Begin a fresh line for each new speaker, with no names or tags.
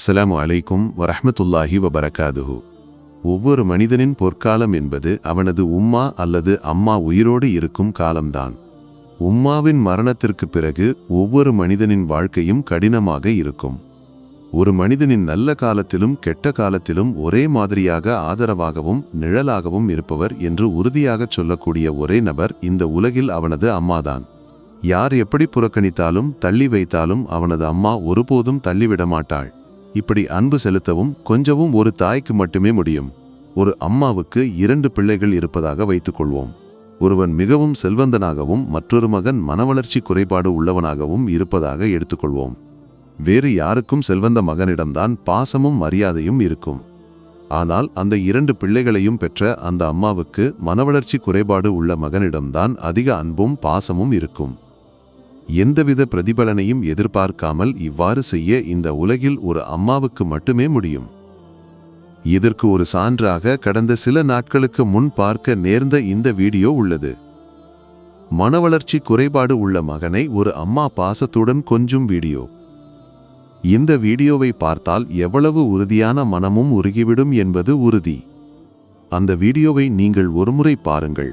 அஸ்ஸலாமு அலைக்கும் வரஹமத்துல்லாஹி வபரகாதுஹு. ஒவ்வொரு மனிதனின் பொற்காலம் என்பது அவனது உம்மா அல்லது அம்மா உயிரோடு இருக்கும் காலம்தான். உம்மாவின் மரணத்திற்குப் பிறகு ஒவ்வொரு மனிதனின் வாழ்க்கையும் கடினமாக இருக்கும். ஒரு மனிதனின் நல்ல காலத்திலும் கெட்ட காலத்திலும் ஒரே மாதிரியாக ஆதரவாகவும் நிழலாகவும் இருப்பவர் என்று உறுதியாகச் சொல்லக்கூடிய ஒரே நபர் இந்த உலகில் அவனது அம்மாதான். யார் எப்படி புறக்கணித்தாலும் தள்ளி வைத்தாலும் அவனது அம்மா ஒருபோதும் தள்ளிவிட மாட்டாள் இப்படி அன்பு செலுத்தவும் கொஞ்சவும் ஒரு தாய்க்கு மட்டுமே முடியும். ஒரு அம்மாவுக்கு இரண்டு பிள்ளைகள் இருப்பதாக வைத்துக்கொள்வோம். ஒருவன் மிகவும் செல்வந்தனாகவும் மற்றொரு மகன் மனவளர்ச்சி குறைபாடு உள்ளவனாகவும் இருப்பதாக எடுத்துக்கொள்வோம். வேறு யாருக்கும் செல்வந்த மகனிடம்தான் பாசமும் மரியாதையும் இருக்கும். ஆனால் அந்த இரண்டு பிள்ளைகளையும் பெற்ற அந்த அம்மாவுக்கு மனவளர்ச்சி குறைபாடு உள்ள மகனிடம்தான் அதிக அன்பும் பாசமும் இருக்கும். எந்தவித பிரதிபலனையும் எதிர்பார்க்காமல் இவ்வாறு செய்ய இந்த உலகில் ஒரு அம்மாவுக்கு மட்டுமே முடியும். இதற்கு ஒரு சான்றாக கடந்த சில நாட்களுக்கு முன் பார்க்க நேர்ந்த இந்த வீடியோ உள்ளது. மனவளர்ச்சி குறைபாடு உள்ள மகனை ஒரு அம்மா பாசத்துடன் கொஞ்சும் வீடியோ. இந்த வீடியோவை பார்த்தால் எவ்வளவு உறுதியான மனமும் உருகிவிடும் என்பது உறுதி. அந்த வீடியோவை நீங்கள் ஒருமுறை பாருங்கள்.